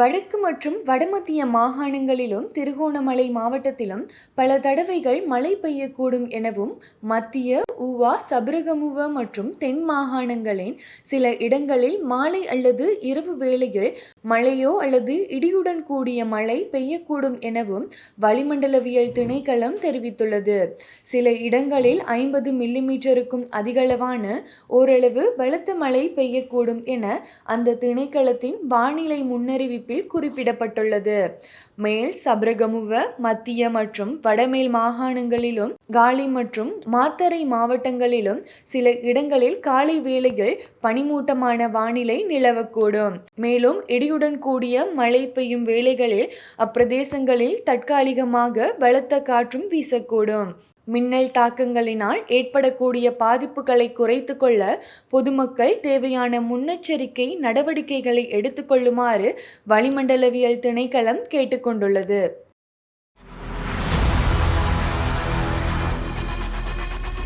வடக்கு மற்றும் வடமத்திய மாகாணங்களிலும் திருகோணமலை மாவட்டத்திலும் பல தடவைகள் மழை பெய்யக்கூடும் எனவும் மத்திய ஊவா சபரகமுவ மற்றும் தென் மாகாணங்களின் சில இடங்களில் மாலை அல்லது இரவு வேளையில் மழையோ அல்லது இடியுடன் கூடிய மழை பெய்யக்கூடும் எனவும் வளிமண்டலவியல் திணைக்களம் தெரிவித்துள்ளது. சில இடங்களில் ஐம்பது மில்லிமீட்டருக்கும் அதிகளவான ஓரளவு பலத்த மழை பெய்யக்கூடும் என அந்த திணைக்களத்தின் வானிலை குறிப்பில் குறிப்பிடப்பட்டுள்ளது. மேல் சப்ரகமுவ மத்திய மற்றும் வடமேல் மாகாணங்களிலும் காலி மற்றும் மாத்தறை மாவட்டங்களிலும் சில இடங்களில் காலை வேளையில் பனிமூட்டமான வானிலை நிலவக்கூடும். மேலும் இடியுடன் கூடிய மழை பெய்யும் வேளைகளில் அப்பிரதேசங்களில் தற்காலிகமாக பலத்த காற்றும் வீசக்கூடும். மின்னல் தாக்கங்களினால் ஏற்படக்கூடிய பாதிப்புகளை குறைத்து கொள்ள பொதுமக்கள் தேவையான முன்னெச்சரிக்கை நடவடிக்கைகளை எடுத்துக்கொள்ளுமாறு வளிமண்டலவியல் திணைக்களம் கேட்டுக்கொண்டுள்ளது.